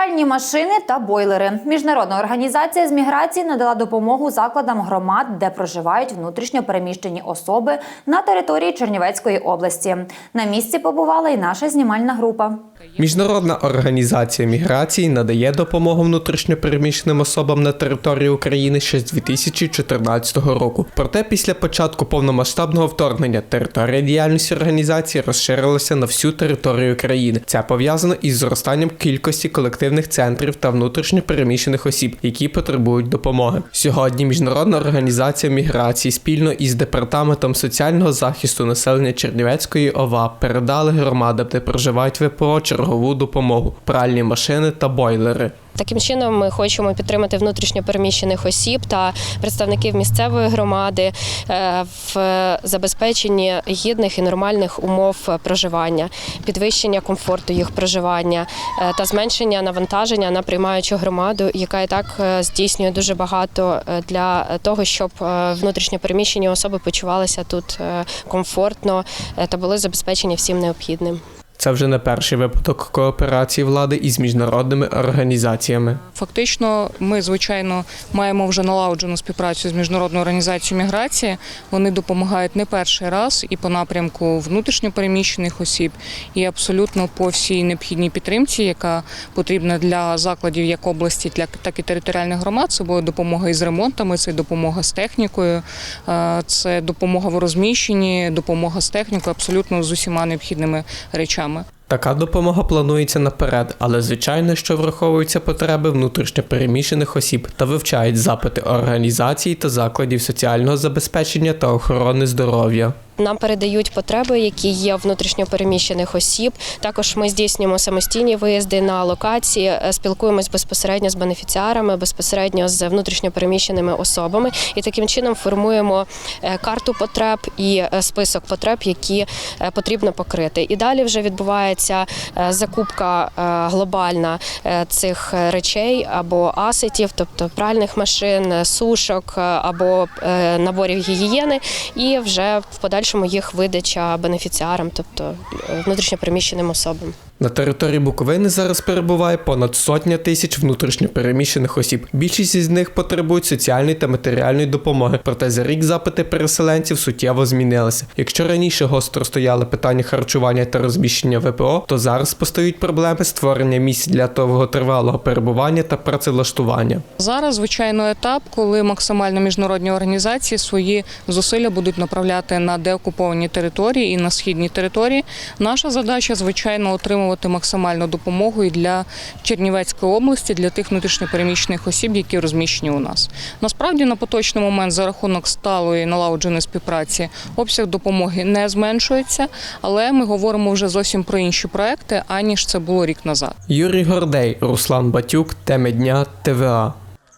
Пральні машини та бойлери. Міжнародна організація з міграції надала допомогу закладам громад, де проживають внутрішньо переміщені особи на території Чернівецької області. На місці побувала і наша знімальна група. Міжнародна організація міграції надає допомогу внутрішньопереміщеним особам на території України ще з 2014 року. Проте після початку повномасштабного вторгнення територія діяльності організації розширилася на всю територію країни. Це пов'язано із зростанням кількості колективних центрів та внутрішньопереміщених осіб, які потребують допомоги. Сьогодні міжнародна організація міграції спільно із департаментом соціального захисту населення Чернівецької ОВА передали громадам, де проживають ВПО чергову допомогу, пральні машини та бойлери. Таким чином, ми хочемо підтримати внутрішньо переміщених осіб та представників місцевої громади е, в забезпеченні гідних і нормальних умов проживання, підвищення комфорту їх проживання е, та зменшення навантаження на приймаючу громаду, яка і так е, здійснює дуже багато для того, щоб внутрішньо переміщені особи почувалися тут комфортно та були забезпечені всім необхідним. Це вже не перший випадок кооперації влади із міжнародними організаціями. Фактично, ми звичайно маємо вже налагоджену співпрацю з міжнародною організацією міграції. Вони допомагають не перший раз і по напрямку внутрішньопереміщених осіб, і абсолютно по всій необхідній підтримці, яка потрібна для закладів як області, так і територіальних громад. Це буде допомога із ремонтами, це допомога з технікою, е, це допомога в розміщенні, допомога з технікою, абсолютно з усіма необхідними речами. Така допомога планується наперед, але звичайно, що враховуються потреби внутрішньопереміщених осіб та вивчають запити організацій та закладів соціального забезпечення та охорони здоров'я. Нам передають потреби, які є внутрішньопереміщених осіб. Також ми здійснюємо самостійні виїзди на локації, е, спілкуємось безпосередньо з бенефіціарами, безпосередньо з внутрішньопереміщеними особами, і таким чином формуємо е, карту потреб і е, список потреб, які потрібно покрити. І далі вже відбувається е, закупка е, глобальна е, цих речей або асетів, тобто пральних машин, сушок або наборів гігієни, і вже в подальшому їх видача бенефіціарам, тобто внутрішньопереміщеним особам. На території Буковини зараз перебуває понад сотня тисяч внутрішньопереміщених осіб. Більшість із них потребують соціальної та матеріальної допомоги. Проте за рік запити переселенців суттєво змінилися. Якщо раніше гостро стояли питання харчування та розміщення ВПО, то зараз постають проблеми створення місць для довготривалого перебування та працевлаштування. Зараз, звичайно, етап, коли максимально міжнародні організації свої зусилля будуть направляти на деокуповані території і на східні території. Наша задача, звичайно, отримувати максимальну допомогу і для Чернівецької області, для тих внутрішньопереміщених осіб, які розміщені у нас. Насправді, на поточний момент за рахунок сталої налагодженої співпраці обсяг допомоги не зменшується, але ми говоримо вже зовсім про інші проекти, аніж це було рік назад. Юрій Гордей, Руслан Батюк, теми дня ТВА.